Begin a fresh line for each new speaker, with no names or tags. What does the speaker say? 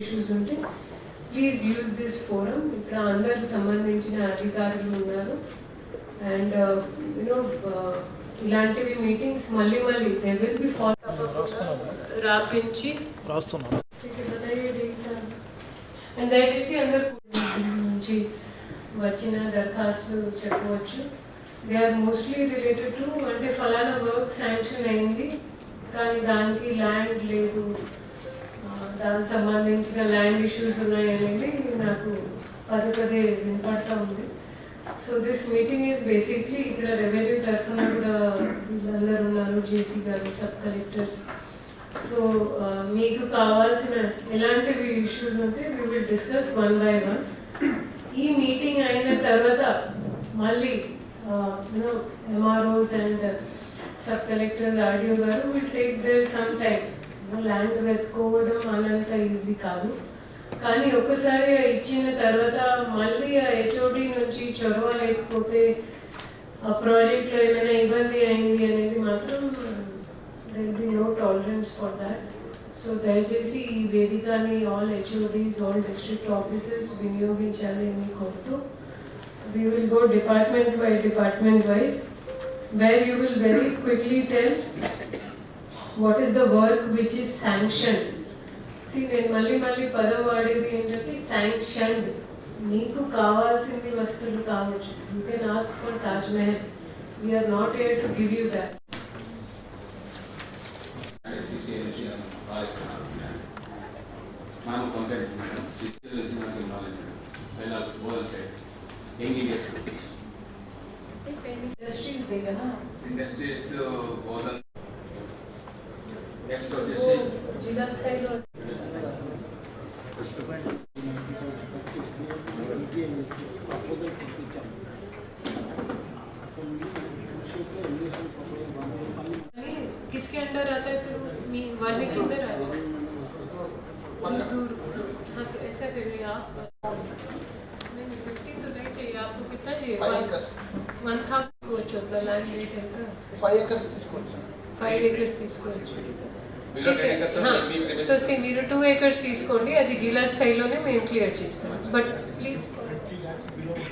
Issues ఉంటే please use this forum ఇక్కడ అందరికి సంబంధించిన అధికారులు ఉన్నారు. అండ్ యూనో ఇలాంటివి మీటింగ్స్ మళ్ళీ మళ్ళీ దే విల్ బి ఫాలో రాపించి అండ్ దయచేసి అందరు నుంచి వచ్చిన దరఖాస్తులు చెప్పవచ్చు. They are mostly related to అంటే ఫలానా వర్క్ శాంక్షన్ అయింది కానీ దానికి ల్యాండ్ లేదు. దానికి సంబంధించిన ల్యాండ్ ఇష్యూస్ ఉన్నాయి అనేది నాకు పదే పదే వినపడతా ఉంది. So this meeting is basically ఇక్కడ రెవెన్యూ తరఫున కూడా వీళ్ళందరూ ఉన్నారు జేసీ గారు సబ్ కలెక్టర్స్. సో మీకు కావాల్సిన ఎలాంటివి ఇష్యూస్ ఉంటే we will discuss one by one ఈ మీటింగ్ అయిన తర్వాత మళ్ళీ you know MROs and sub collector RDO గారు will take their some time land వెతుకోవడం అనంత ఈజీ కాదు. కానీ ఒకసారి ఇచ్చిన తర్వాత మళ్ళీ ఆ హెచ్ఓడి నుంచి చొరవ లేకపోతే ఆ ప్రాజెక్ట్లో ఏమైనా ఇబ్బంది అయింది అనేది మాత్రం there'll be no tolerance for that so దయచేసి ఈ వేదికని all HODs all district offices వినియోగించాలి అని కోరుతూ we will go department by department wise where you will very quickly tell what is the work which is sanctioned see నేను మళ్ళీ మళ్ళీ పదం వాడేది ఏంటంటే శాంక్షన్డ్ మీకు కావాల్సింది వస్తువులు కావచ్చు you can ask for Taj Mahal we are not here to give you
that CC నుంచి రాయిస్తున్నారు మనం కంప్లైంట్ సీసీ నుంచి మనకి నాలెడ్జ్ వెళ్ళాలి గోల్ సైడ్
जिला स्टाइल किसके अंडर आता है फिर मी के अंदर आता है? हाँ, तो ऐसा करिए आप। नहीं फिफ्टी तो नहीं चाहिए आपको कितना चाहिए? वन थाउज़ेंड कोच होता है रेट है
फाइव एकर्स कोच
ఫైవ్ ఏకర్స్ తీసుకోవచ్చు. సో see, మీరు టూ ఏకర్స్ తీసుకోండి. అది జిల్లా స్థాయిలోనే మేము క్లియర్ చేస్తాం. But please